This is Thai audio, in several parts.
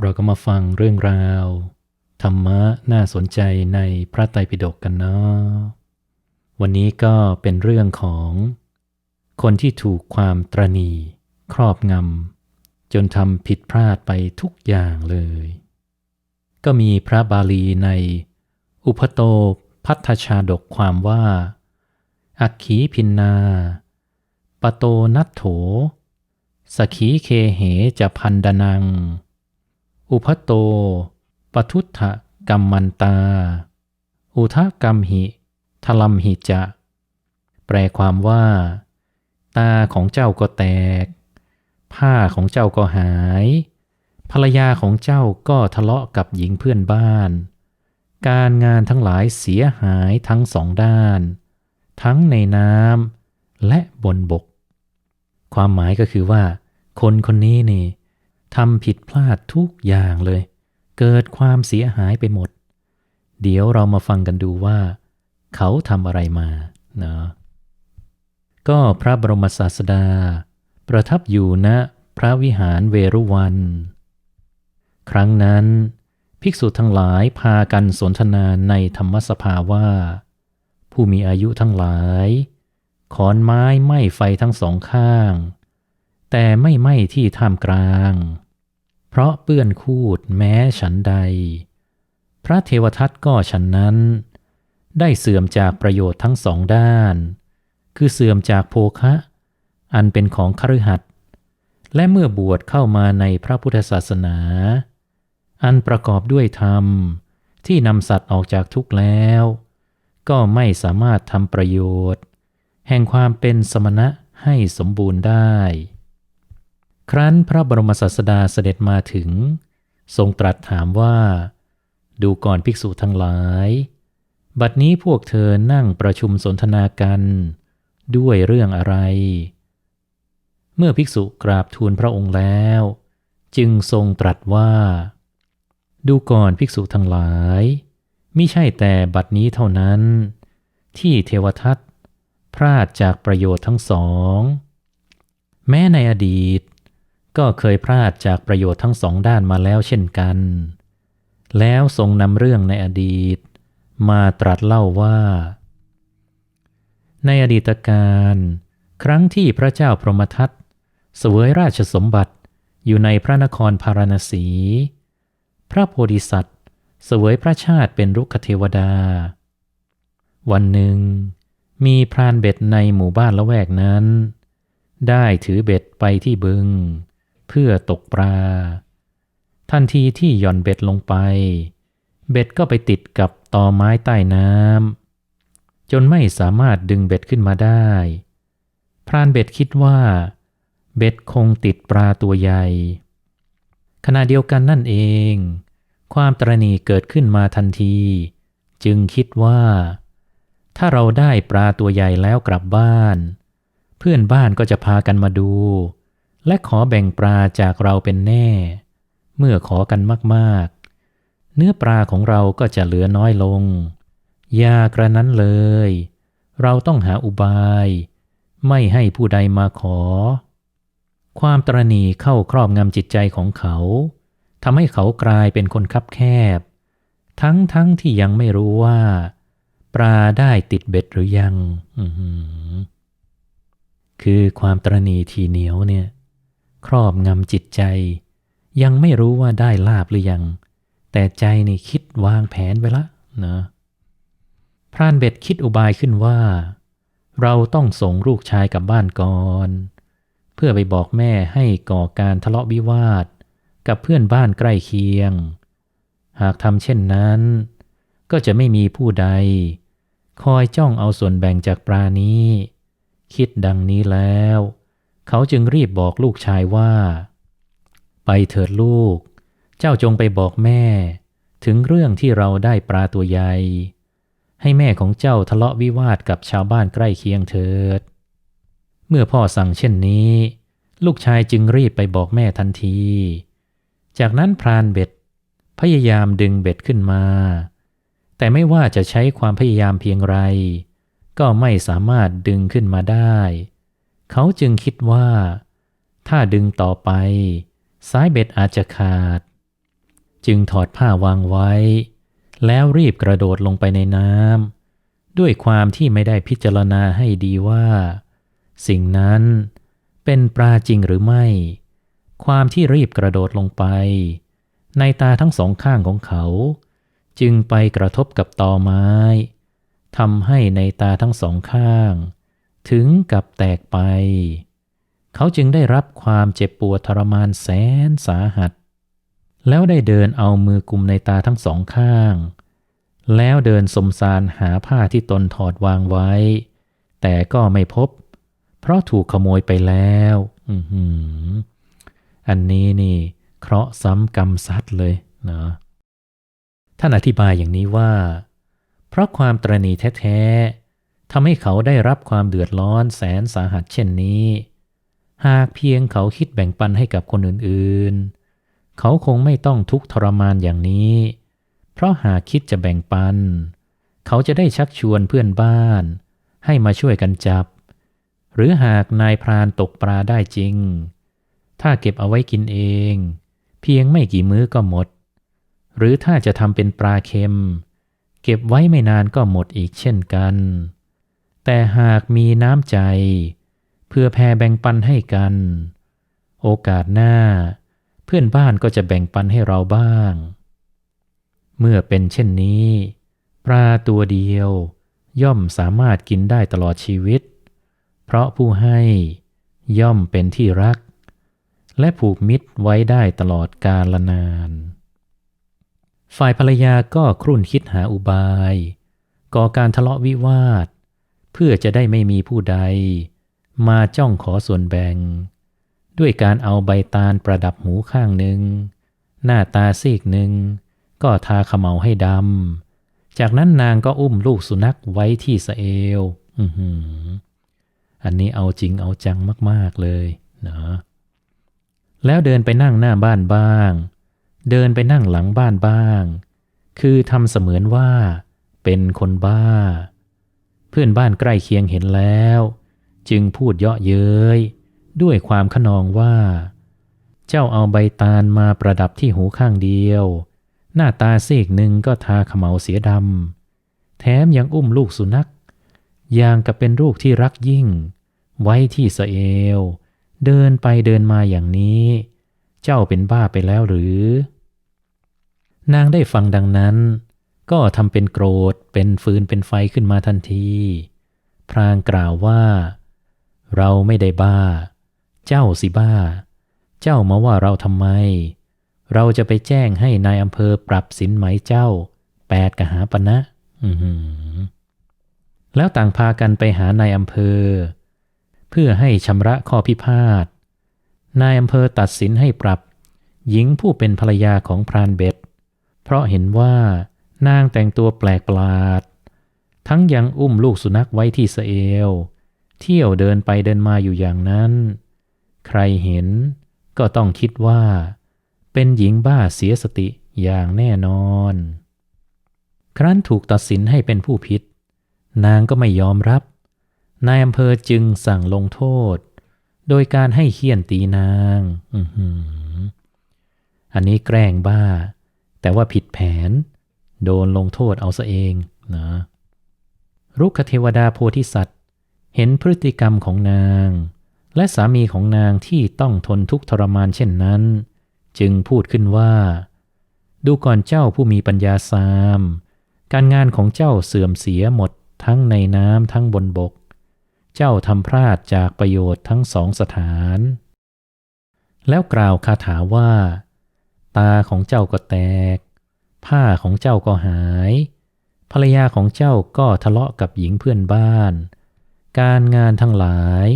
เราก็มาฟังเรื่องราว ธรรมะน่าสนใจในพระไตรปิฎกกันเนาะวันนี้ก็เป็นเรื่องของ คนที่ถูกความตรณีครอบงำจนทำผิดพลาดไปทุกอย่างเลย ก็มีพระบาลีใน อุปโตพัทธชาดกความว่า อักขีพินนาปโตนัตโถ สขีเคเหจะพันดนัง อุพโตปทุตถกรรมันตา อุทกรรมหิทลัมหิจะ แปลความว่า ตาของเจ้าก็แตก ผ้าของเจ้าก็หาย ภรรยาของเจ้าก็ทะเลาะกับหญิงเพื่อนบ้าน การงานทั้งหลายเสียหายทั้งสองด้าน ทั้งในน้ำและบนบก ความหมายก็คือว่า คนคนนี้นี่ ทำผิดพลาดทุกอย่างเลย เกิดความเสียหายไปหมด เดี๋ยวเรามาฟังกันดูว่า เขาทำอะไรมาเนาะก็พระบรมศาสดา ประทับอยู่ณพระวิหารเวรุวัน ครั้งนั้น ภิกษุทั้งหลายพากันสนทนาในธรรมสภาว่า ผู้มีอายุทั้งหลาย ขอนไม้ไหม้ไฟทั้งสองข้าง แต่ไม่ไหม้ที่ท่ามกลาง เพราะเปื้อนคูดแม้ฉันใด พระเทวทัตก็ฉันนั้น ได้เสื่อมจากประโยชน์ทั้งสองด้าน คือเสื่อมจากโภคะ อันเป็นของคฤหัสถ์และเมื่อบวชเข้ามาในพระพุทธศาสนา อันประกอบด้วยธรรมที่นำสัตว์ออกจากทุกข์แล้ว ก็ไม่สามารถทำประโยชน์ แห่งความเป็นสมณะให้สมบูรณ์ได้ ครั้นพระบรมศาสดาเสด็จมาถึง ทรงตรัสถามว่า ดูก่อนภิกษุทั้งหลาย บัดนี้พวกเธอนั่งประชุมสนทนากัน ด้วยเรื่องอะไร เมื่อภิกษุกราบทูลพระองค์แล้ว จึงทรงตรัสว่า ดูก่อนภิกษุทั้งหลายมิใช่แต่บัดนี้เท่านั้น ที่เทวทัตพลาดจากประโยชน์ทั้งสอง แม้ในอดีต ก็เคยพลาดจากประโยชน์ทั้งสองด้านมาแล้วเช่นกัน แล้วทรงนำเรื่องในอดีต มาตรัสเล่าว่า ในอดีตการ ครั้งที่พระเจ้าพรหมทัตเสวยราชสมบัติอยู่ในพระนครพาราณสี พระโพธิสัตว์เสวยพระชาติเป็นรุกขเทวดา วันหนึ่ง มีพรานเบ็ดในหมู่บ้านละแวกนั้น ได้ถือเบ็ดไปที่บึง เพื่อตกปลา ทันทีที่หย่อนเบ็ดลงไป เบ็ดก็ไปติดกับตอไม้ใต้น้ำจนไม่สามารถดึงเบ็ดขึ้นมาได้ พรานเบ็ดคิดว่า เบ็ดคงติดปลาตัวใหญ่ ขณะเดียวกันนั่นเอง ความตรณีเกิดขึ้นมาทันที จึงคิดว่า ถ้าเราได้ปลาตัวใหญ่แล้วกลับบ้าน เพื่อนบ้านก็จะพากันมาดู และขอแบ่งปลาจากเราเป็นแน่ เมื่อขอกันมากๆ เนื้อปลาของเราก็จะเหลือน้อยลงอย่ากระนั้นเลย เราต้องหาอุบาย ไม่ให้ผู้ใดมาขอ ความตรณีเข้าครอบงำจิตใจของเขาทำให้เขากลายเป็นคนคับแคบ ทั้งทั้งที่ยังไม่รู้ว่า ปลาได้ติดเบ็ดหรือยัง คือความตรณีทีเหนียวเนี่ย ครอบงำจิตใจ ยังไม่รู้ว่าได้ลาบหรือยัง แต่ใจนี่คิดวางแผนไว้ละนะพรานเบ็ดคิดอุบายขึ้นว่า เราต้องส่งลูกชายกลับบ้านก่อน เพื่อไปบอกแม่ให้ก่อการทะเลาะวิวาท กับเพื่อนบ้านใกล้เคียง หากทำเช่นนั้น ก็จะไม่มีผู้ใด คอยจ้องเอาส่วนแบ่งจากปลานี้ คิดดังนี้แล้ว เขาจึงรีบบอกลูกชายว่า ไปเถิดลูก เจ้าจงไปบอกแม่ ถึงเรื่องที่เราได้ปลาตัวใหญ่ ให้แม่ของเจ้าทะเลาะวิวาทกับชาวบ้านใกล้เคียงเถิด เมื่อพ่อสั่งเช่นนี้ ลูกชายจึงรีบไปบอกแม่ทันที จากนั้นพรานเบ็ด พยายามดึงเบ็ดขึ้นมา แต่ไม่ว่าจะใช้ความพยายามเพียงไร ก็ไม่สามารถดึงขึ้นมาได้ เขาจึงคิดว่า ถ้าดึงต่อไป สายเบ็ดอาจจะขาด จึงถอดผ้าวางไว้ แล้วรีบกระโดดลงไปในน้ำด้วยความที่ไม่ได้พิจารณาให้ดีว่า สิ่งนั้นเป็นปลาจริงหรือไม่ ความที่รีบกระโดดลงไป ในตาทั้งสองข้างของเขา จึงไปกระทบกับตอไม้ทำให้ในตาทั้งสองข้าง ถึงกับแตกไป เขาจึงได้รับความเจ็บปวดทรมานแสนสาหัส แล้วได้เดินเอามือกุมในตาทั้งสองข้าง แล้วเดินสมสารหาผ้าที่ตนถอดวางไว้ แต่ก็ไม่พบ เพราะถูกขโมยไปแล้วอันนี้นี่เคราะห์ซ้ำกรรมซัดเลยนะท่านอธิบายอย่างนี้ว่า เพราะความตรณีแท้ๆ ทำให้เขาได้รับความเดือดร้อนแสนสาหัสเช่นนี้ หากเพียงเขาคิดแบ่งปันให้กับคนอื่นๆ เขาคงไม่ต้องทุกข์ทรมานอย่างนี้ เพราะหากคิดจะแบ่งปัน เขาจะได้ชักชวนเพื่อนบ้าน ให้มาช่วยกันจับ หรือหากนายพรานตกปลาได้จริง ถ้าเก็บเอาไว้กินเอง เพียงไม่กี่มื้อก็หมด หรือถ้าจะทำเป็นปลาเค็ม เก็บไว้ไม่นานก็หมดอีกเช่นกัน แต่หากมีน้ำใจ เพื่อแผ่แบ่งปันให้กัน โอกาสหน้า เพื่อนบ้านก็จะแบ่งปันให้เราบ้าง เมื่อเป็นเช่นนี้ ปลาตัวเดียว ย่อมสามารถกินได้ตลอดชีวิต เพราะผู้ให้ย่อมเป็นที่รัก และผูกมิตรไว้ได้ตลอดกาลนาน ฝ่ายภรรยาก็ครุ่นคิดหาอุบาย ก่อการทะเลาะวิวาท เพื่อจะได้ไม่มีผู้ใด มาจ้องขอส่วนแบ่ง ด้วยการเอาใบตาลประดับหูข้างหนึ่ง หน้าตาซีกหนึ่ง ก็ทาขมเหลาให้ดำ จากนั้นนางก็อุ้มลูกสุนัขไว้ที่สเอวอันนี้เอาจริงเอาจังมาก ๆ เลยนะแล้วเดินไปนั่งหน้าบ้านบ้าง เดินไปนั่งหลังบ้านบ้าง คือทำเสมือนว่าเป็นคนบ้า พื่อนบ้านใกล้เคียงเห็นแล้ว จึงพูดเยาะเย้ยด้วยความขนองว่า เจ้าเอาใบตาลมาประดับที่หูข้างเดียว หน้าตาซีกหนึ่งก็ทาขมเหาเสียดำแถมยังอุ้มลูกสุนัขอย่างกับเป็นลูกที่รักยิ่ง ไว้ที่สเอว เดินไปเดินมาอย่างนี้ เจ้าเป็นบ้าไปแล้วหรือ นางได้ฟังดังนั้น ก็ทำเป็นโกรธเป็นฟืนเป็นไฟขึ้นมาทันที พรางกล่าวว่า เราไม่ได้บ้า เจ้าสิบ้า เจ้ามาว่าเราทำไม เราจะไปแจ้งให้นายอำเภอปรับสินไหมเจ้าแปดกหาปณะนะแล้วต่างพากันไปหานายอำเภอ เพื่อให้ชำระข้อพิพาทนายอำเภอตัดสินให้ปรับ หญิงผู้เป็นภรรยาของพรานเบ็ด เพราะเห็นว่า นางแต่งตัวแปลกประหลาด ทั้งยังอุ้มลูกสุนัขไว้ที่สเอลเที่ยวเดินไปเดินมาอยู่อย่างนั้น ใครเห็นก็ต้องคิดว่า เป็นหญิงบ้าเสียสติอย่างแน่นอน ครั้นถูกตัดสินให้เป็นผู้ผิดนางก็ไม่ยอมรับ นายอำเภอจึงสั่งลงโทษ โดยการให้เคี่ยนตีนางอันนี้แกล้งบ้า แต่ว่าผิดแผน โดนลงโทษเอาซะเองนะรุกเทวดาโพธิสัตว์ เห็นพฤติกรรมของนาง และสามีของนางที่ต้องทนทุกข์ทรมานเช่นนั้น จึงพูดขึ้นว่า ดูก่อนเจ้าผู้มีปัญญาสาม การงานของเจ้าเสื่อมเสียหมดทั้งในน้ำทั้งบนบก เจ้าทำพลาดจากประโยชน์ทั้งสองสถาน แล้วกล่าวคาถาว่า ตาของเจ้าก็แตก ผ้าของเจ้าก็หาย ภรรยาของเจ้าก็ทะเลาะกับหญิงเพื่อนบ้าน การงานทั้งหลาย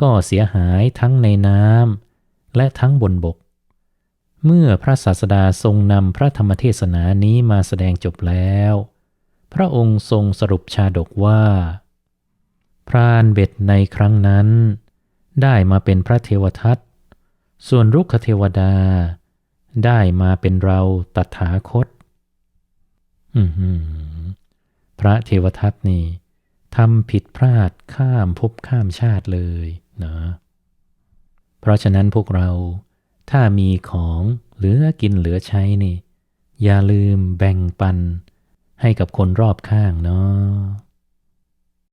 ก็เสียหายทั้งในน้ำและทั้งบนบก เมื่อพระศาสดาทรงนำพระธรรมเทศนานี้มาแสดงจบแล้ว พระองค์ทรงสรุปชาดกว่า พรานเบ็ดในครั้งนั้น ได้มาเป็นพระเทวทัตส่วนรุกขเทวดาได้มาเป็นเราตถาคต พระเทวทัตนี่ทำผิดพลาดข้ามภพข้ามชาติเลยนะเพราะฉะนั้นพวกเราถ้ามีของเหลือกินเหลือใช้นี่ อย่าลืมแบ่งปันให้กับคนรอบข้างเนาะ